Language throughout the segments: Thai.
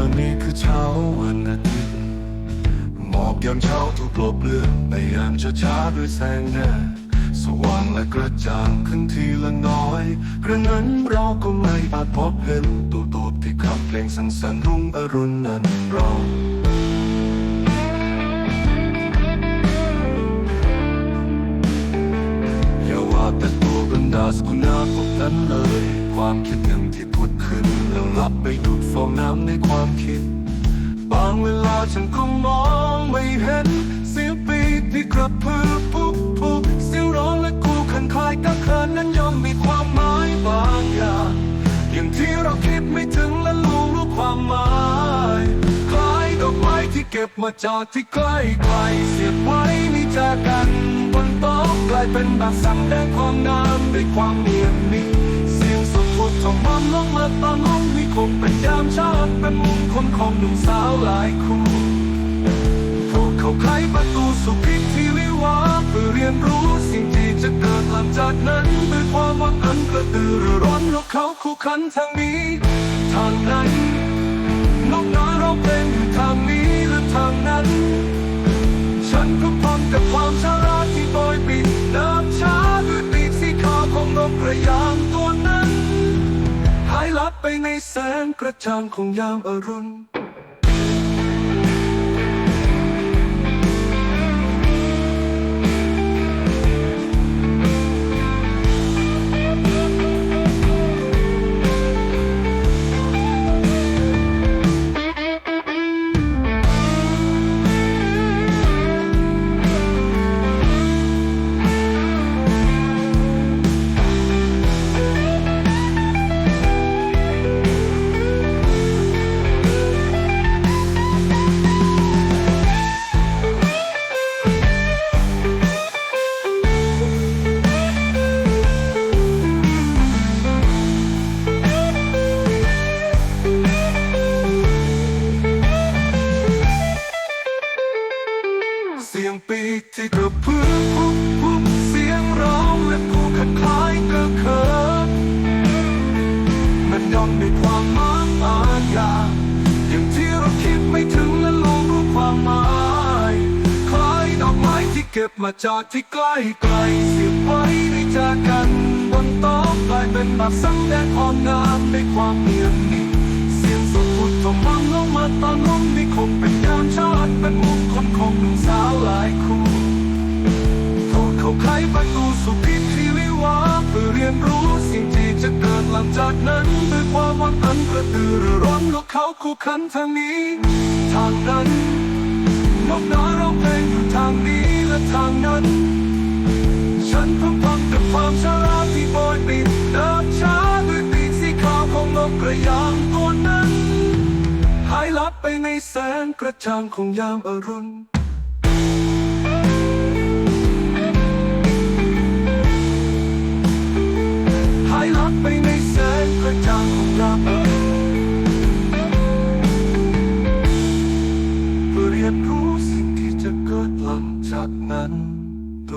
ล้วนี่คือเช้าวันอาทิตย์หมอกยามเช้าถูกลบเลือนในยามช้าๆด้วยแสงแดดสว่างและกระจ่างขึ้นทีละน้อย กระนั้นเราก็ไม่อาจพบเห็นตัวตบที่ขับเพลงสันสันรุ่งอรุณนั้นเราอย่าว่าแต่ตัวบรรดาสกุณาพวกนั้นเลย ความคิดหนึ่งที่พุดขึ้น กลับไปดูดฟองน้ำในความคิด บางเวลาฉันก็มองไม่เห็น เสียงปีกที่กระพือปุกปุกเสียงร้องและกูคันคลายกับเคินนั้นย่อมมีความหมายบางอย่างอย่างที่เราคิดไม่ถึงและรู้รู้ความหมายคล้ายดอกไม้ที่เก็บมาจากที่ใกล้ไกลเสียบไว้ในแจกันบนโต๊ะกลายเป็นแบบสั่งแดงความงามด้วยความเนียนนิ่งเสียงสุดพุดท่องมันลงมาตามห้องวิ ยามชาติเป็นมุมคนของหนุ่มสาวหลายคู่พวกเขาไขประตูสู่พิธีวิวาเพื่อเรียนรู้สิ่งที่จะเกิดหลังจากนั้นด้วยความหวังอันกระตือรือร้นพวกเขาคู่ขันทางนี้ แสงกระจ่างของยามอรุณ คล้ายกระเคินมันยอมมีความมายบางอย่างอย่างที่เราคิดไม่ถึงและลงรู้ความหมายคล้ายดอกไม้ที่เก็บมาจากที่ใกล้ไกลเสียบไว้ในแจกัน บนโต๊ะกลายเป็นแบบสังแดงความงามในความเนียนนิ่ง ยนรู้สิ่งที่จะเกิดหลังจากนั้นด้วยความหวังอันกระตือรือร้นแล้วเขาคู่ขันทางนี้ ทางนั้นนกน้อยร้องเพลงอยู่ทางนี้และทางนั้น ฉันเพิ่งพังกับความชราที่โบยบินเดินช้าด้วยปีกสีขาวของนกกระยางตัวนั้นหายลับไปในแสงกระจ่างของยามอรุณ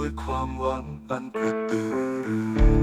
ด้วยความหวังอันกระตือรือ